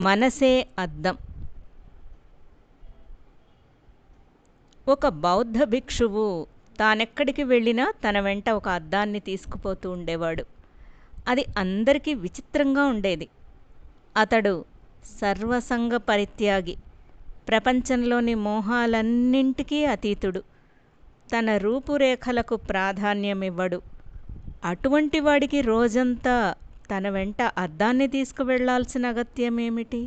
మనసే అద్దం. ఒక బౌద్ధ భిక్షువు తానెక్కడికి వెళ్ళినా తన వెంట ఒక అద్దాన్ని తీసుకుపోతూ ఉండేవాడు. అది అందరికీ విచిత్రంగా ఉండేది. అతడు సర్వసంగ పరిత్యాగి ప్రపంచంలోని మోహాలన్నింటికీ అతీతుడు. తన రూపురేఖలకు ప్రాధాన్యమివ్వడు. అటువంటి వాడికి రోజంతా తన వెంట అద్దాన్ని తీసుకువెళ్ళాల్సిన అగత్యమేమిటి?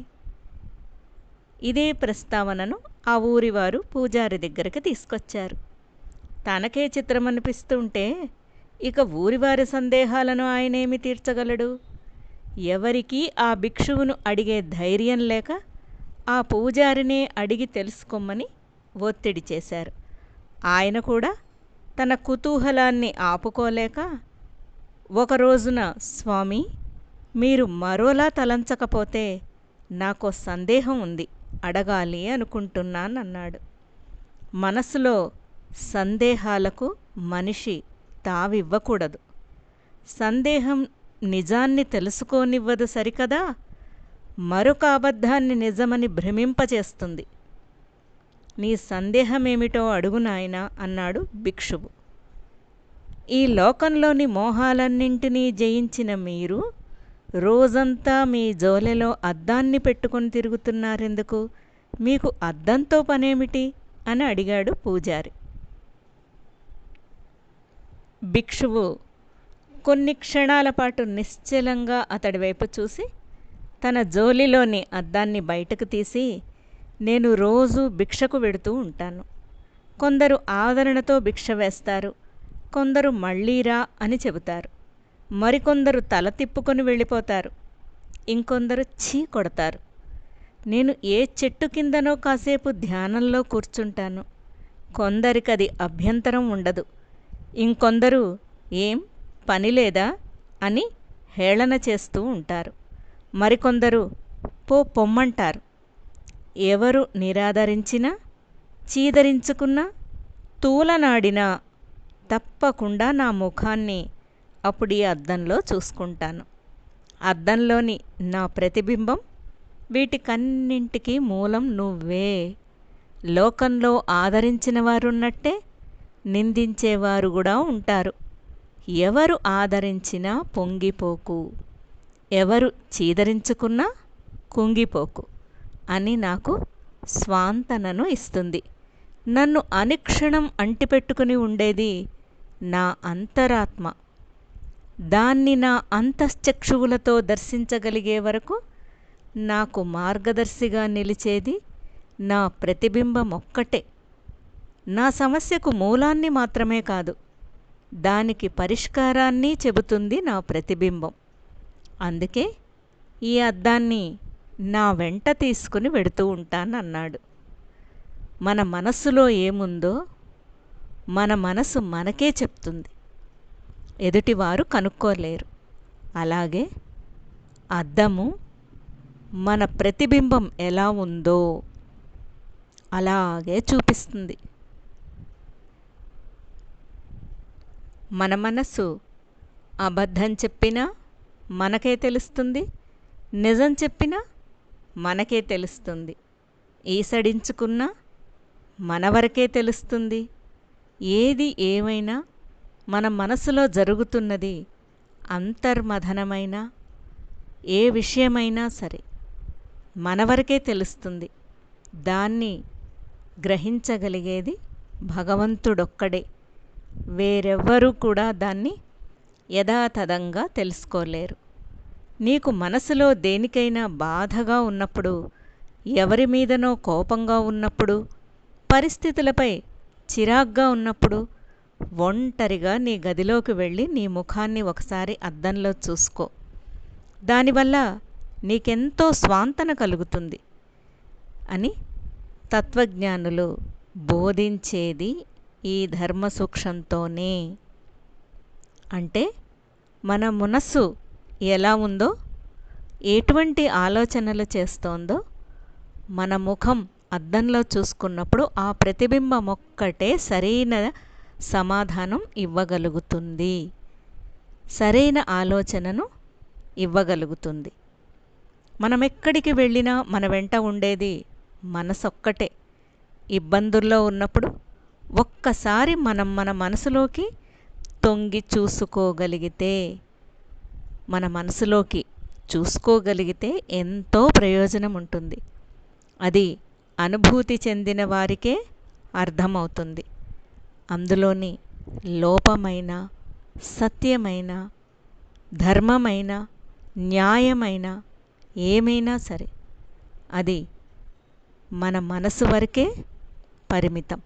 ఇదే ప్రస్తావనను ఆ ఊరివారు పూజారి దగ్గరికి తీసుకొచ్చారు. తనకే చిత్రమనిపిస్తుంటే ఇక ఊరివారి సందేహాలను ఆయనేమి తీర్చగలడు? ఎవరికీ ఆ భిక్షువును అడిగే ధైర్యం లేక ఆ పూజారినే అడిగి తెలుసుకోమని ఒత్తిడి చేశారు. ఆయన కూడా తన కుతూహలాన్ని ఆపుకోలేక ఒక రోజున స్వామి మీరు మరోలా తలంచకపోతే నాకో సందేహం ఉంది అడగాలి అనుకుంటున్నానన్నాడు. మనసులో సందేహాలకు మనిషి తావివ్వకూడదు. సందేహం నిజాన్ని తెలుసుకోనివ్వదు సరికదా? మరొక అబద్ధాన్ని నిజమని భ్రమింపచేస్తుంది నీ సందేహమేమిటో అడుగు నాయనా అన్నాడు భిక్షువు. ఈ లోకంలోని మోహాలన్నింటినీ జయించిన మీరు రోజంతా మీ జోలెలో అద్దాన్ని పెట్టుకొని తిరుగుతున్నారెందుకు? మీకు అద్దంతో పనేమిటి? అని అడిగాడు పూజారి. భిక్షువు కొన్ని క్షణాల పాటు నిశ్చలంగా అతడి వైపు చూసి తన జోలిలోని అద్దాన్ని బయటకు తీసి నేను రోజు భిక్షకు వెడుతూ ఉంటాను. కొందరు ఆదరణతో భిక్ష వేస్తారు. కొందరు మళ్ళీరా అని చెబుతారు. మరికొందరు తల తిప్పుకొని వెళ్ళిపోతారు. ఇంకొందరు ఛీ కొడతారు. నేను ఏ చెట్టు కిందనో కాసేపు ధ్యానంలో కూర్చుంటాను. కొందరికది అభ్యంతరం ఉండదు. ఇంకొందరు ఏం పని లేదా అని హేళన చేస్తూ ఉంటారు. మరికొందరు పో పొమ్మంటారు. ఎవరు నిరాదరించినా చీదరించుకున్నా తూలనాడినా తప్పకుండా నా ముఖాన్ని అప్పుడు ఈ అద్దంలో చూసుకుంటాను. అద్దంలోని నా ప్రతిబింబం వీటికన్నింటికీ మూలం నువ్వే. లోకంలో ఆదరించిన వారున్నట్టే నిందించేవారు కూడా ఉంటారు. ఎవరు ఆదరించినా పొంగిపోకు. ఎవరు చీదరించుకున్నా కుంగిపోకు అని నాకు స్వాంతనను ఇస్తుంది. నన్ను అనుక్షణం అంటిపెట్టుకుని ఉండేది నా అంతరాత్మ. దాన్ని నా అంతశ్చక్షువులతో దర్శించగలిగే వరకు నాకు మార్గదర్శిగా నిలిచేది నా ప్రతిబింబం ఒక్కటే. నా సమస్యకు మూలాన్ని మాత్రమే కాదు దానికి పరిష్కారాన్ని చెబుతుంది నా ప్రతిబింబం. అందుకే ఈ అద్దాన్ని నా వెంట తీసుకుని వెడుతూ ఉంటానన్నాడు. మన మనస్సులో ఏముందో మన మనసు మనకే చెప్తుంది. ఎదుటివారు కనుక్కోలేరు. అలాగే అద్దము మన ప్రతిబింబం ఎలా ఉందో అలాగే చూపిస్తుంది. మన మనసు అబద్ధం చెప్పినా మనకే తెలుస్తుంది. నిజం చెప్పినా మనకే తెలుస్తుంది. ఈసడించుకున్నా మన వరకే తెలుస్తుంది. ఏది ఏమైనా మన మనసులో జరుగుతున్నది అంతర్మథనమైన ఏ విషయమైనా సరే మన వరకే తెలుస్తుంది. దాన్ని గ్రహించగలిగేది భగవంతుడొక్కడే. వేరెవ్వరూ కూడా దాన్ని యథాతథంగా తెలుసుకోలేరు. నీకు మనసులో దేనికైనా బాధగా ఉన్నప్పుడు ఎవరి మీదనో కోపంగా ఉన్నప్పుడు పరిస్థితులపై చిరాగ్గా ఉన్నప్పుడు ఒంటరిగా నీ గదిలోకి వెళ్ళి నీ ముఖాన్ని ఒకసారి అద్దంలో చూసుకో. దానివల్ల నీకెంతో స్వాంతన కలుగుతుంది అని తత్వజ్ఞానులు బోధించేది ఈ ధర్మ సూక్ష్మంతోనే అంటే మన మనస్సు ఎలా ఉందో ఎటువంటి ఆలోచనలు చేస్తోందో మన ముఖం అద్దంలో చూసుకున్నప్పుడు ఆ ప్రతిబింబం ఒక్కటే సరైన సమాధానం ఇవ్వగలుగుతుంది. సరైన ఆలోచనను ఇవ్వగలుగుతుంది. మనం ఎక్కడికి వెళ్ళినా మన వెంట ఉండేది మనసొక్కటే. ఇబ్బందుల్లో ఉన్నప్పుడు ఒక్కసారి మనం మన మనసులోకి తొంగి చూసుకోగలిగితే మన మనసులోకి చూసుకోగలిగితే ఎంతో ప్రయోజనం ఉంటుంది. అది అనుభూతి చెందిన వారికే అర్థమవుతుంది. అందులోని లోపమైన సత్యమైన ధర్మమైన న్యాయమైన ఏమైనా సరే అది మన మనసు వరకే పరిమితం.